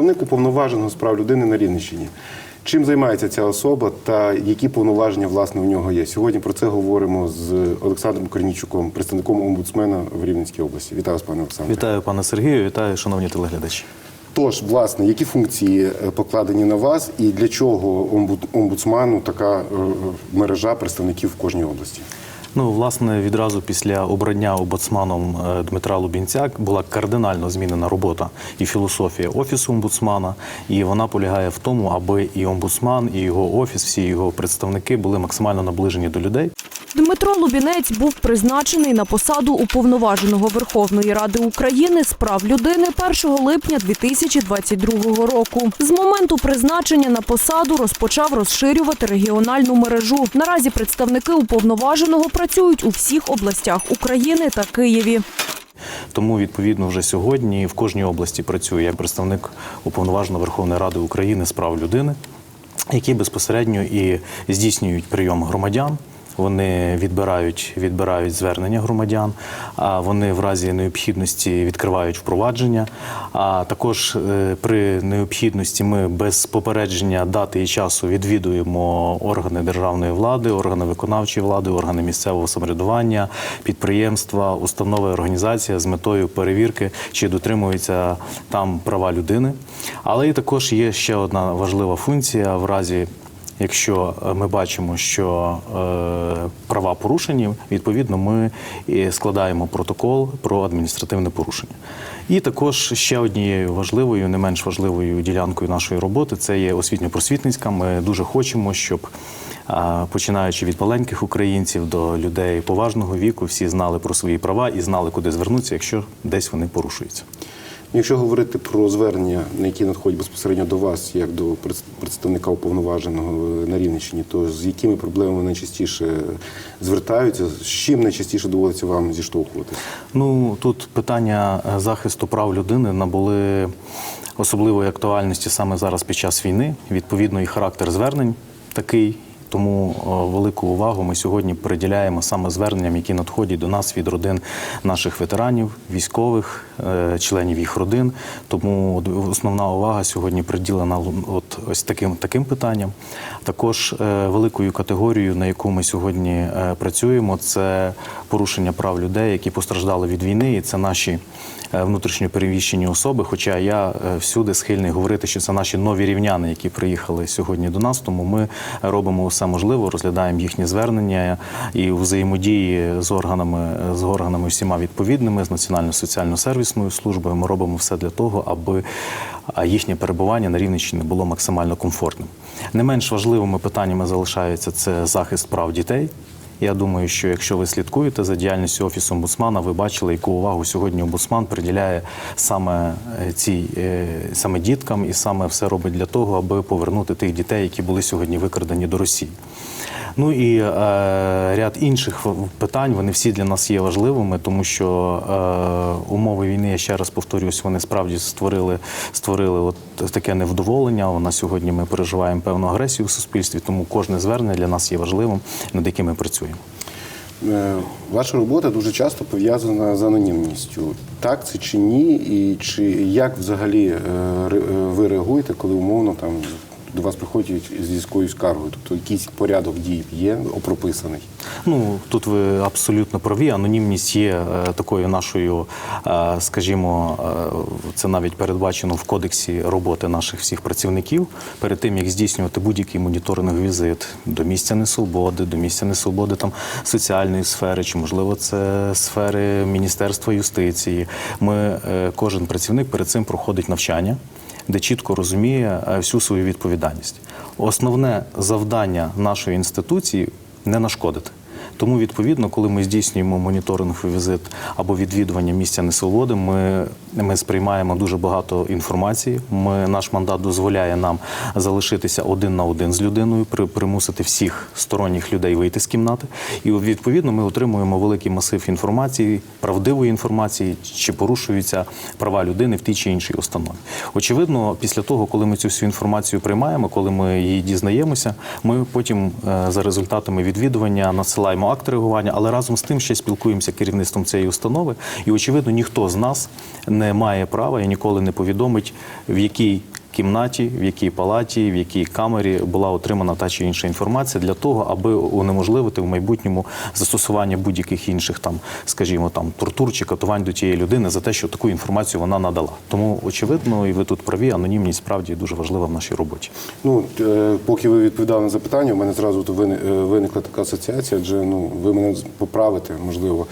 представник уповноваженого з прав людини на Рівненщині. Чим займається ця особа та які повноваження власне у нього є? Сьогодні про це говоримо з Олександром Корнійчуком, представником омбудсмена в Рівненській області. Вітаю вас, пане Олександре. Вітаю пане Сергію, вітаю, шановні телеглядачі. Тож, власне, які функції е, покладені на вас, і для чого омбуд- омбудсману така е, мережа представників в кожній області? Ну, власне, відразу після обрання омбудсманом е, Дмитра Лубінця була кардинально змінена робота і філософія офісу омбудсмана. І вона полягає в тому, аби і омбудсман, і його офіс, всі його представники були максимально наближені до людей. Дмитро Лубінець був призначений на посаду уповноваженого Верховної Ради України з прав людини 1 липня 2022 року. З моменту призначення на посаду розпочав розширювати регіональну мережу. Наразі представники уповноваженого працюють у всіх областях України та Києві. Тому відповідно вже сьогодні в кожній області працює як представник уповноваженого Верховної Ради України з прав людини, які безпосередньо і здійснюють прийом громадян. Вони відбирають, відбирають звернення громадян, а вони в разі необхідності відкривають впровадження. А також е, при необхідності ми без попередження дати і часу відвідуємо органи державної влади, органи виконавчої влади, органи місцевого самоврядування, підприємства, установи, організація з метою перевірки, чи дотримуються там права людини. Але і також є ще одна важлива функція в разі. Якщо е, ми бачимо, що е, права порушені, відповідно ми і складаємо протокол про адміністративне порушення. І також ще однією важливою, не менш важливою ділянкою нашої роботи це є освітньо-просвітницька. Ми дуже хочемо, щоб починаючи від маленьких українців до людей поважного віку, всі знали про свої права і знали, куди звернутися, якщо десь вони порушуються. Якщо говорити про звернення, які надходять безпосередньо до вас, як до представника уповноваженого на Рівненщині, то з якими проблемами найчастіше звертаються, з чим найчастіше доводиться вам зіштовхуватися? Ну тут питання е, захисту прав людини набули особливої актуальності саме зараз під час війни. Відповідно, і характер звернень такий. Тому велику увагу ми сьогодні приділяємо саме зверненням, які надходять до нас від родин наших ветеранів, військових, е, членів їх родин. Тому основна увага сьогодні приділена от ось таким таким питанням. Також е, великою категорією, на яку ми сьогодні е, працюємо, це порушення прав людей, які постраждали від війни, і це наші е, внутрішньопереміщені особи. Хоча я е, всюди схильний говорити, що це наші нові рівняни, які приїхали сьогодні до нас. Тому ми робимо все можливе, розглядаємо їхні звернення і у взаємодії з органами з органами всіма відповідними, з Національною соціально-сервісною службою. Ми робимо все для того, аби їхнє перебування на Рівненщині було максимально комфортним. Не менш важливими питаннями залишається це захист прав дітей. Я думаю, що якщо ви слідкуєте за діяльністю офісу омбудсмана, ви бачили, яку увагу сьогодні омбудсман приділяє саме е, цій е, саме діткам, і саме все робить для того, аби повернути тих дітей, які були сьогодні викрадені до Росії. Ну і е, ряд інших питань вони всі для нас є важливими, тому що е, умови війни, я ще раз повторюсь, вони справді створили, створили от таке невдоволення. На сьогодні ми переживаємо певну агресію в суспільстві, тому кожне звернення для нас є важливим, над яким ми працюємо. Е, Ваша робота дуже часто пов'язана з анонімністю. Так це чи ні? І чи як взагалі е, е, ви реагуєте, коли умовно там до вас приходять з якоюсь скаргою? Тобто якийсь порядок дій є прописаний? Ну тут ви абсолютно праві. Анонімність є е, такою нашою, е, скажімо, е, це навіть передбачено в кодексі роботи наших всіх працівників. Перед тим як здійснювати будь-який моніторинговий візит до місця несвободи, до місця несвободи там соціальної сфери, чи можливо це сфери Міністерства юстиції. Ми кожен працівник перед цим проходить навчання де чітко розуміє е, всю свою відповідальність. Основне завдання нашої інституції не нашкодити. Тому, відповідно, коли ми здійснюємо моніторинговий візит або відвідування місця несвободи, ми, ми сприймаємо дуже багато інформації. Ми, наш мандат дозволяє нам залишитися один на один з людиною, при, примусити всіх сторонніх людей вийти з кімнати. І відповідно ми отримуємо великий масив інформації, правдивої інформації, чи порушуються права людини в тій чи іншій установі. Очевидно, після того, коли ми цю всю інформацію приймаємо, коли ми її дізнаємося, ми потім е, за результатами відвідування надсилаємо акт реагування, але разом з тим ще спілкуємося керівництвом цієї установи. І очевидно, ніхто з нас не має права і ніколи не повідомить, в якій кімнаті, в якій палаті, в якій камері була отримана та чи інша інформація для того, аби унеможливити в майбутньому застосування будь-яких інших там, скажімо, там тортур чи катувань до тієї людини за те, що таку інформацію вона надала. Тому очевидно, і ви тут праві, анонімність справді дуже важлива в нашій роботі. Ну, е, поки ви відповідали на запитання, у мене зразу е, виникла така асоціація, адже ну, ви мене поправите, можливо.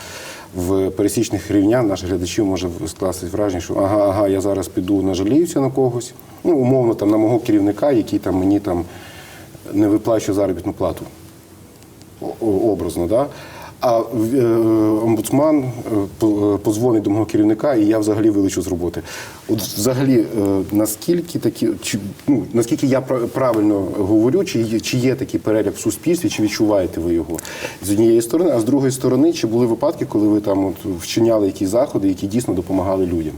В пересічних рівнян наших глядачів може скласти враження, що ага, ага, я зараз піду нажаліюся на когось. Ну, умовно, там на мого керівника, який там мені там не виплачує заробітну плату. Образно, да? А е, омбудсман е, е, позвонить до мого керівника, і я взагалі вилечу з роботи. От взагалі, наскільки такі, чи ну наскільки я пра- правильно говорю, чи чи є такий переляк в суспільстві, чи відчуваєте ви його з однієї сторони, а з другої сторони, чи були випадки, коли ви там от вчиняли якісь заходи, які дійсно допомагали людям?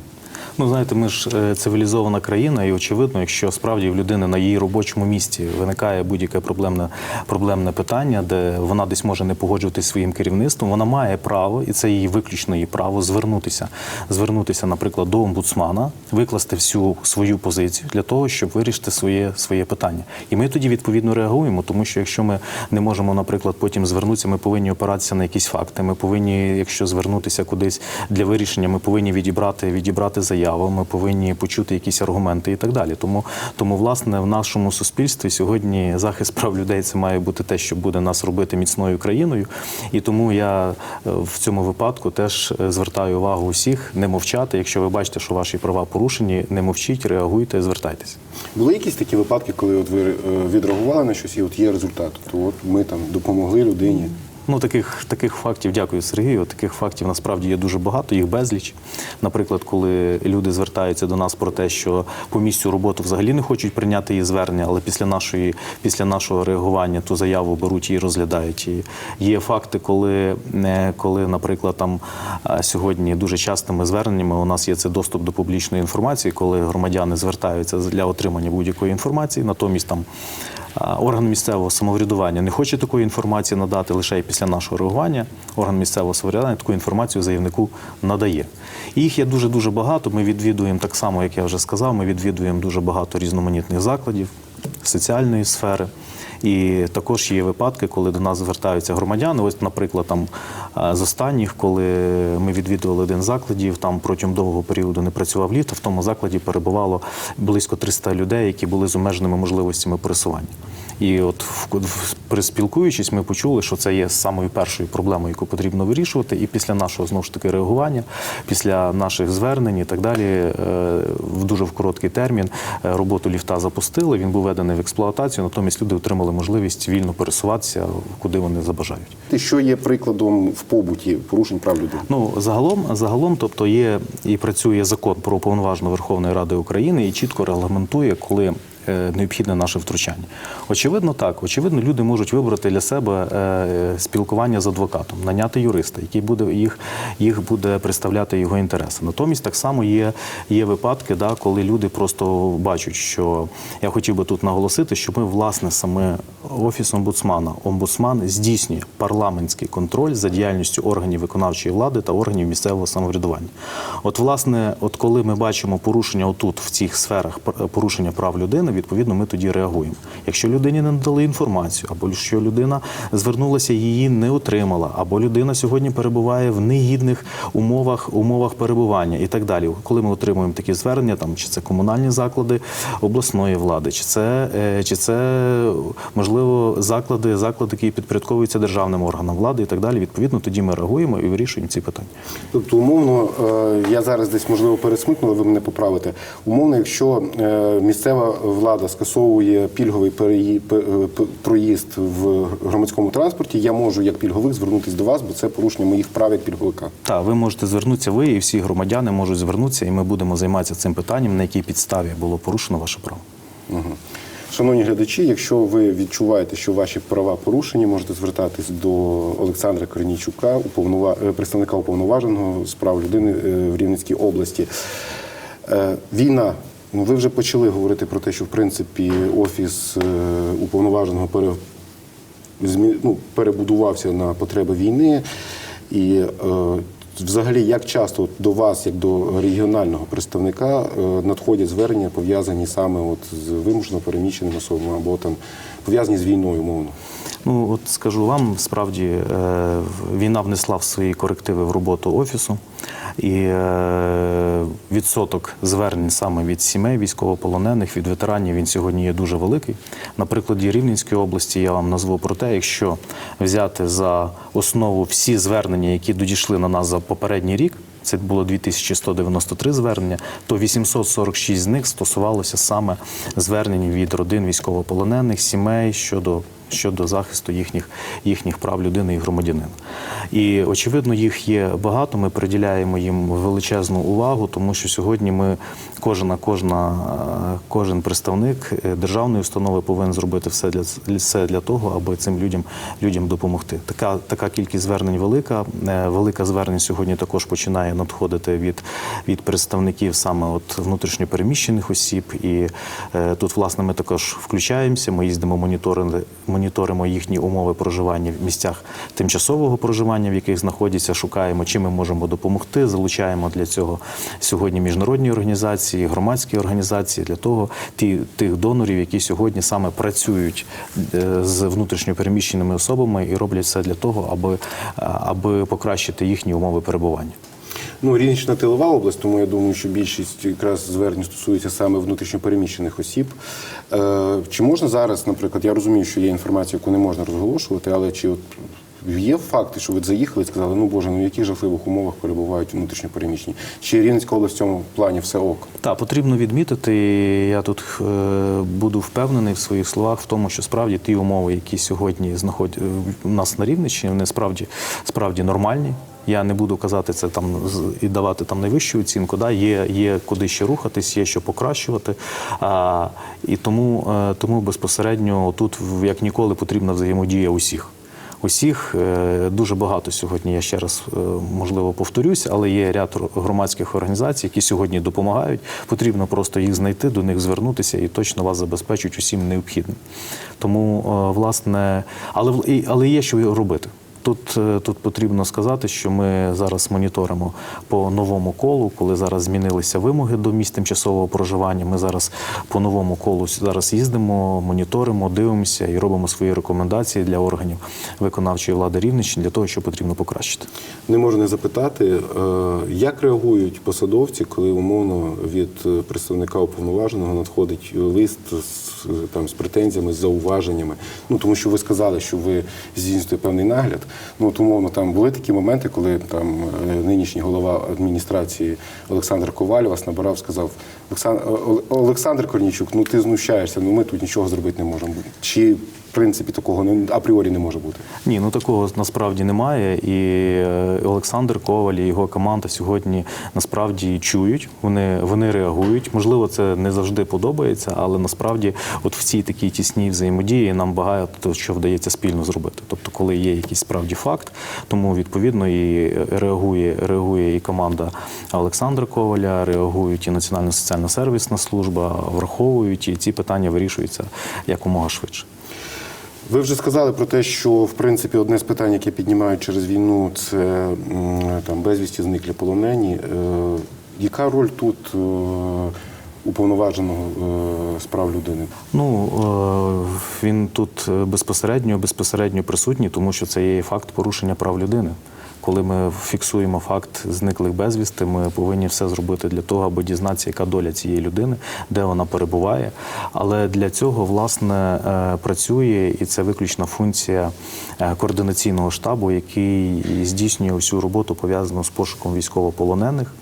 Ну, знаєте, ми ж е, цивілізована країна, і очевидно, якщо справді в людини на її робочому місці виникає будь-яке проблемне, проблемне питання, де вона десь може не погоджуватися своїм керівництвом, вона має право, і це її виключно її право звернутися, звернутися, наприклад, до омбудсмана, викласти всю свою позицію для того, щоб вирішити своє, своє питання. І ми тоді відповідно реагуємо, тому що якщо ми не можемо, наприклад, потім звернутися, ми повинні опиратися на якісь факти. Ми повинні, якщо звернутися кудись для вирішення, ми повинні відібрати, відібрати заяву, ми повинні почути якісь аргументи і так далі. Тому, тому, власне, в нашому суспільстві сьогодні захист прав людей це має бути те, що буде нас робити міцною країною. І тому я е, в цьому випадку теж е, звертаю увагу усіх не мовчати. Якщо ви бачите, що ваші права порушені, не мовчіть, реагуйте, звертайтеся. Були якісь такі випадки, коли от ви е, відреагували на щось, і от є результат. То от ми там допомогли людині. Ну, таких, таких фактів, дякую Сергію. Таких фактів насправді є дуже багато, їх безліч. Наприклад, коли люди звертаються до нас про те, що по місцю роботи взагалі не хочуть прийняти її звернення, але після нашої, після нашого реагування ту заяву беруть і розглядають. Є факти, коли, е, коли наприклад, там е, сьогодні дуже частими зверненнями у нас є це доступ до публічної інформації, коли громадяни звертаються для отримання будь-якої інформації, натомість там. Орган місцевого самоврядування не хоче такої інформації надати лише і після нашого реагування. Орган місцевого самоврядування таку інформацію заявнику надає. І їх є дуже дуже багато. Ми відвідуємо так само, як я вже сказав. Ми відвідуємо дуже багато різноманітних закладів соціальної сфери. І також є випадки, коли до нас звертаються громадяни. Ось, наприклад, там з останніх, коли ми відвідували один закладів, там протягом довгого періоду не працював ліфт, в тому закладі перебувало близько 300 людей, які були з обмеженими можливостями пересування. І от в- в- при спілкуючись, ми почули, що це є самою першою проблемою, яку потрібно вирішувати. І після нашого знову ж таки реагування, після наших звернень і так далі, е, в дуже в короткий термін е, роботу ліфта запустили. Він був введений в експлуатацію. Натомість люди отримали можливість вільно пересуватися, куди вони забажають. Ти що є прикладом в побуті порушень прав людини? Ну загалом, загалом, тобто є і працює закон про уповноважену Верховної Ради України і чітко регламентує, коли. Е, Необхідне наше втручання. Очевидно, так. Очевидно, люди можуть вибрати для себе е, спілкування з адвокатом, наняти юриста, який буде їх, їх буде представляти його інтереси. Натомість так само є, є випадки, да, коли люди просто бачать, що я хотів би тут наголосити, що ми, власне, саме офіс омбудсмана, омбудсман здійснює парламентський контроль за діяльністю органів виконавчої влади та органів місцевого самоврядування. От, власне, от коли ми бачимо порушення отут, в цих сферах пр- порушення прав людини, відповідно, ми тоді реагуємо. Якщо людині не надали інформацію, або що людина звернулася, її не отримала, або людина сьогодні перебуває в негідних умовах, умовах перебування і так далі. Коли ми отримуємо такі звернення, там чи це комунальні заклади обласної влади, чи це, е, чи це можливо заклади, заклади, які підпорядковуються державним органам влади і так далі. Відповідно, тоді ми реагуємо і вирішуємо ці питання. Тобто, умовно, е, я зараз десь можливо пересмикнула, ви мене поправите. Умовно, якщо е, місцева влада скасовує пільговий е, проїзд в громадському транспорті, я можу як пільговик звернутися до вас, бо це порушення моїх прав як пільговика. Так, ви можете звернутися, ви і всі громадяни можуть звернутися, і ми будемо займатися цим питанням, на якій підставі було порушено ваше право. Шановні глядачі, якщо ви відчуваєте, що ваші права порушені, можете звертатись до Олександра Корнійчука, уповнова... е, представника уповноваженого з прав людини е, в Рівненській області. Війна. Ну, ви вже почали говорити про те, що в принципі офіс е, уповноваженого пере... ну, перебудувався на потреби війни. І е, взагалі, як часто до вас, як до регіонального представника, е, надходять звернення, пов'язані саме от з вимушено переміщеними особами або там пов'язані з війною, умовно? Ну от скажу вам, справді е, війна внесла в свої корективи в роботу офісу, і е, відсоток звернень саме від сімей військовополонених, від ветеранів він сьогодні є дуже великий. На прикладі Рівненської області я вам назву про те, якщо взяти за основу всі звернення, які додійшли на нас за попередній рік. Це було 2193 звернення, то 846 з них стосувалося саме звернень від родин військовополонених, сімей щодо щодо захисту їхніх, їхніх прав людини і громадянина. І очевидно, їх є багато. Ми приділяємо їм величезну увагу, тому що сьогодні ми кожна, кожна, е, кожен представник е, державної установи повинен зробити все для все для того, аби цим людям людям допомогти. Така така кількість звернень велика. Е, Велика звернень сьогодні також починає надходити від, від представників саме от внутрішньопереміщених осіб. І е, тут, власне, ми також включаємося. Ми їздимо моніторинги, моніторимо їхні умови проживання в місцях тимчасового проживання, в яких знаходяться, шукаємо, чим ми можемо допомогти. Залучаємо для цього сьогодні міжнародні організації, громадські організації для того, ті тих донорів, які сьогодні саме працюють е, з внутрішньопереміщеними особами і роблять все для того, аби, аби покращити їхні умови перебування. Ну, Рівненщина тилова область, тому я думаю, що більшість якраз звернень стосується саме внутрішньопереміщених осіб. Е, чи можна зараз, наприклад, я розумію, що є інформація, яку не можна розголошувати, але чи от є факти, що ви заїхали і сказали, ну Боже, ну в яких жахливих умовах перебувають внутрішньопереміщені? Чи Рівненська область в цьому плані все ок? Так, потрібно відмітити, я тут е, буду впевнений в своїх словах в тому, що справді ті умови, які сьогодні знаходять у нас на Рівненщині, вони справді справді нормальні. Я не буду казати це там і давати там найвищу оцінку. Да? Є, є куди ще рухатись, є що покращувати. А, і тому, е, тому безпосередньо тут як ніколи потрібна взаємодія усіх. Усіх е, дуже багато сьогодні. Я ще раз е, можливо повторюсь, але є ряд громадських організацій, які сьогодні допомагають. Потрібно просто їх знайти, до них звернутися і точно вас забезпечують усім необхідним. Тому, е, власне, але але є що робити. Тут, е, тут потрібно сказати, що ми зараз моніторимо по новому колу, коли зараз змінилися вимоги до місць тимчасового проживання. Ми зараз по новому колу зараз їздимо, моніторимо, дивимося і робимо свої рекомендації для органів виконавчої влади Рівненщини для того, що потрібно покращити. Не можу не запитати, е, як реагують посадовці, коли умовно від е, представника уповноваженого надходить лист з, там, з претензіями, з зауваженнями. Ну тому що ви сказали, що ви здійснюєте певний нагляд. Ну от умовно там були такі моменти, коли там е, нинішній голова адміністрації Олександр Коваль вас набирав, сказав Олександр Корнійчук, ну ти знущаєшся, ну ми тут нічого зробити не можемо. Чи принципі такого не апріорі не може бути? Ні, ну такого насправді немає. І е, Олександр Коваль і його команда сьогодні насправді чують, вони, вони реагують. Можливо, це не завжди подобається, але насправді, от в цій такій тісній взаємодії нам багато що вдається спільно зробити. Тобто, коли є якийсь справді факт, тому відповідно і реагує, реагує і команда Олександра Коваля, реагують і Національна соціальна сервісна служба, враховують і ці питання вирішуються якомога швидше. Ви вже сказали про те, що в принципі одне з питань, яке піднімають через війну, це там безвісті зниклі полонені. Е, Яка роль тут е, уповноваженого е, з прав людини? Ну він тут безпосередньо безпосередньо присутній, тому що це є факт порушення прав людини. Коли ми фіксуємо факт зниклих безвісти, ми повинні все зробити для того, аби дізнатися, яка доля цієї людини, де вона перебуває. Але для цього власне е, працює і це виключна функція е, координаційного штабу, який здійснює всю роботу пов'язану з пошуком військовополонених.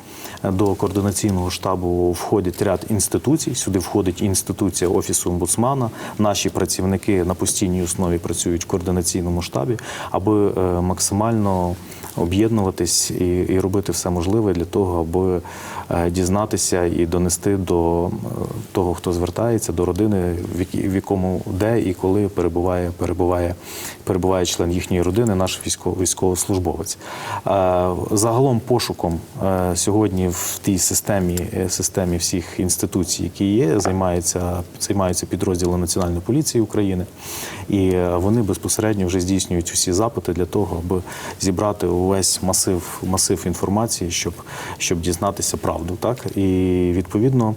До координаційного штабу входить ряд інституцій. Сюди входить інституція офісу омбудсмана. Наші працівники на постійній основі працюють в координаційному штабі, аби е, максимально об'єднуватись і, і робити все можливе для того, аби е, дізнатися і донести до е, того, хто звертається, до родини, в в якому де і коли перебуває, перебуває, перебуває член їхньої родини, наш військово, військовослужбовець. Е, Загалом пошуком сьогодні в тій системі, системі всіх інституцій, які є, займаються, займаються підрозділи Національної поліції України, і вони безпосередньо вже здійснюють усі запити для того, аби зібрати у увесь масив, масив інформації, щоб, щоб дізнатися правду. Так? І відповідно.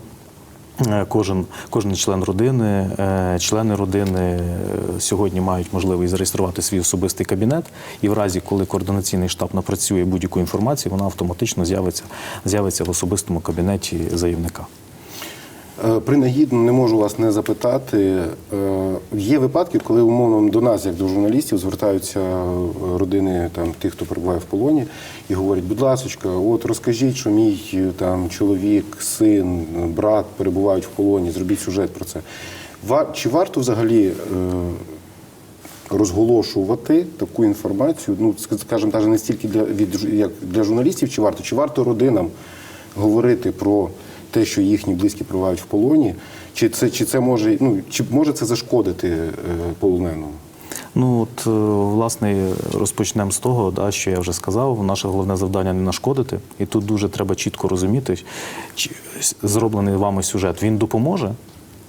Е, Кожен, кожен член родини, е, члени родини е, сьогодні мають можливість зареєструвати свій особистий кабінет, і в разі, коли координаційний штаб напрацює будь-яку інформацію, вона автоматично з'явиться, з'явиться в особистому кабінеті заявника. Е, Принагідно не можу вас не запитати. Е, Є випадки, коли умовно до нас, як до журналістів, звертаються е, родини там тих, хто перебуває в полоні, і говорять, будь ласка, от розкажіть, що мій там чоловік, син, брат перебувають в полоні, зробіть сюжет про це. Чи варто взагалі розголошувати таку інформацію? Ну, ск- скажімо, навіть не стільки для від як для журналістів, чи варто, чи варто родинам говорити про те, що їхні близькі перебувають в полоні, чи це, чи це може, ну чи може це зашкодити е, полоненому? Ну от е, власне розпочнемо з того, да, що я вже сказав. Наше головне завдання не нашкодити, і тут дуже треба чітко розуміти, чи зроблений вами сюжет він допоможе.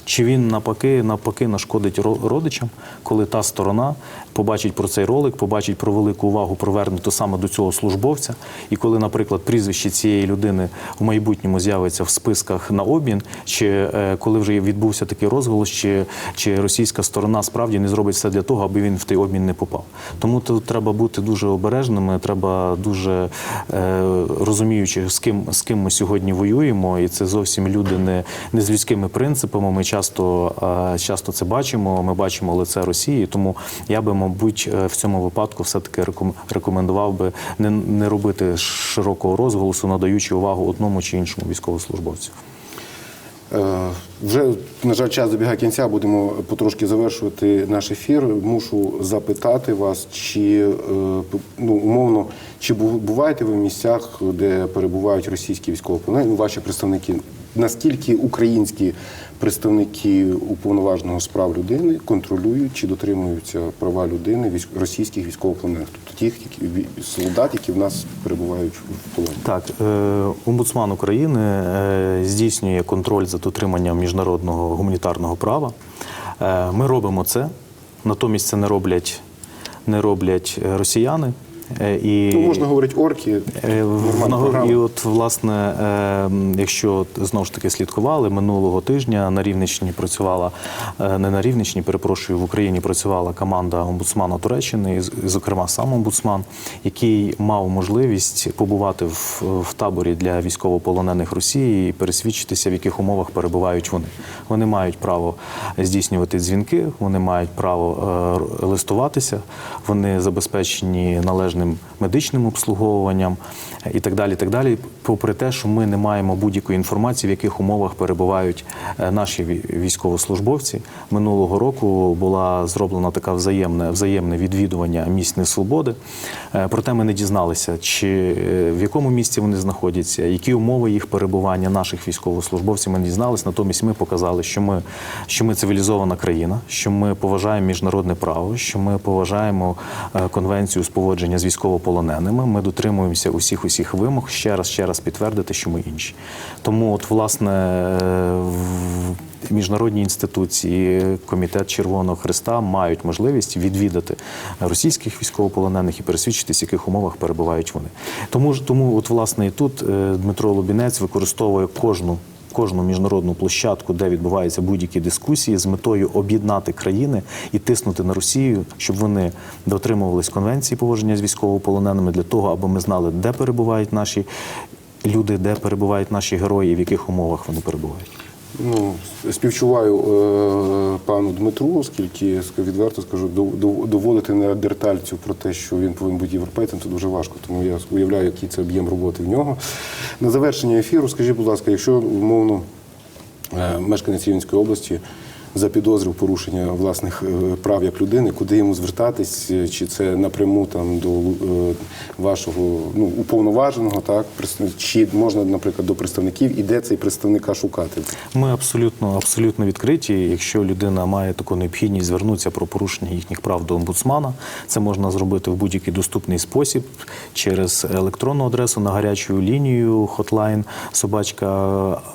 Чи він навпаки, навпаки нашкодить родичам, коли та сторона побачить про цей ролик, побачить про велику увагу привернуту саме до цього службовця, і коли, наприклад, прізвище цієї людини в майбутньому з'явиться в списках на обмін, чи е, коли вже відбувся такий розголос, чи, чи російська сторона справді не зробить все для того, аби він в той обмін не попав. Тому тут треба бути дуже обережними, треба дуже е, розуміючи, з ким з ким ми сьогодні воюємо, і це зовсім люди не, не з людськими принципами. Ми часто, е, часто це бачимо. Ми бачимо лице Росії. Тому я би, мабуть, е, в цьому випадку все-таки реком- рекомендував би не, не робити широкого розголосу, надаючи увагу одному чи іншому військовослужбовцю. Вже, на жаль, час добігає кінця, будемо потрошки завершувати наш ефір. Мушу запитати вас, чи е, ну, умовно, чи бу- буваєте ви в місцях, де перебувають російські військовополонені, ну, ваші представники? Наскільки українські представники уповноваженого з прав людини контролюють чи дотримуються права людини російських військовополонених, тобто тих які, солдат, які в нас перебувають в полоні? Так, е, омбудсман України е, здійснює контроль за дотриманням міжнародного гуманітарного права. Е, Ми робимо це, натомість це не роблять, не роблять е, росіяни. Е, І Ну, можна говорити орки, Е, в- нормальна наго- програма. І от, власне, е, якщо знову ж таки слідкували, минулого тижня на Рівненщині працювала, е, не на Рівненщині, перепрошую, в Україні працювала команда омбудсмана Туреччини, зокрема, сам омбудсман, який мав можливість побувати в, в таборі для військовополонених Росії і пересвідчитися, в яких умовах перебувають вони. Вони мають право здійснювати дзвінки, вони мають право е, листуватися, вони забезпечені належним медичним обслуговуванням і так далі. Так далі. Попри те, що ми не маємо будь-якої інформації, в яких умовах перебувають е, наші вій- військовослужбовці. Минулого року була зроблена така взаємне, взаємне відвідування місць несвободи. Е, Проте ми не дізналися, чи е, в якому місці вони знаходяться, які умови їх перебування наших військовослужбовців. Ми не дізналися. Натомість ми показали, що ми, що ми цивілізована країна, що ми поважаємо міжнародне право, що ми поважаємо конвенцію з поводження з військовополоненими. Ми дотримуємося усіх усіх вимог. Ще раз ще раз підтвердити, що ми інші. Тому, от власне, міжнародні інституції, комітет Червоного Христа мають можливість відвідати російських військовополонених і пересвідчитись, в яких умовах перебувають вони. Тому ж тому, от власне, і тут е, Дмитро Лубінець використовує кожну. Кожну міжнародну площадку, де відбуваються будь-які дискусії, з метою об'єднати країни і тиснути на Росію, щоб вони дотримувались конвенції поводження з військовополоненими для того, аби ми знали, де перебувають наші люди, де перебувають наші герої, в яких умовах вони перебувають. Ну, співчуваю е, пану Дмитру, оскільки відверто скажу, дов- дов- доводити неандертальцю про те, що він повинен бути європейцем, це дуже важко. Тому я уявляю, який це об'єм роботи в нього. На завершення ефіру, скажіть, будь ласка, якщо умовно е, мешканець Рівненської області запідозрив порушення власних е, прав як людини, куди йому звертатись, е, чи це напряму там до е, вашого ну, уповноваженого, так чи можна, наприклад, до представників, і де цей представника шукати? Ми абсолютно абсолютно відкриті. Якщо людина має таку необхідність звернутися про порушення їхніх прав до омбудсмана, це можна зробити в будь-який доступний спосіб через електронну адресу на гарячу лінію hotline собачка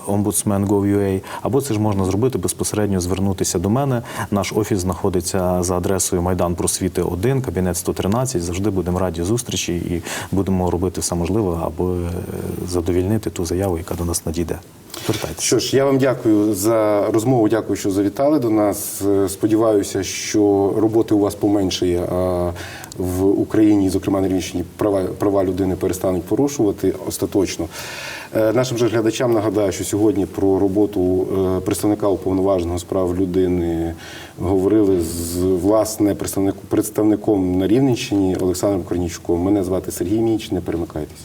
ombudsman.gov.ua, або це ж можна зробити безпосередньо звернутися звернутися до мене. Наш офіс знаходиться за адресою Майдан Просвіти 1, кабінет 113. Завжди будемо раді зустрічі і будемо робити все можливе, аби е, задовільнити ту заяву, яка до нас надійде. Вертайтеся. Що ж, я вам дякую за розмову. Дякую, що завітали до нас. Е, Сподіваюся, що роботи у вас поменшає, в Україні, зокрема на Рівненщині, права, права людини перестануть порушувати остаточно. Е, Нашим же глядачам нагадаю, що сьогодні про роботу е, представника уповноваженого з прав людини говорили з власне представник- представником на Рівненщині Олександром Корнічком. Мене звати Сергій Міч. Не перемикайтеся.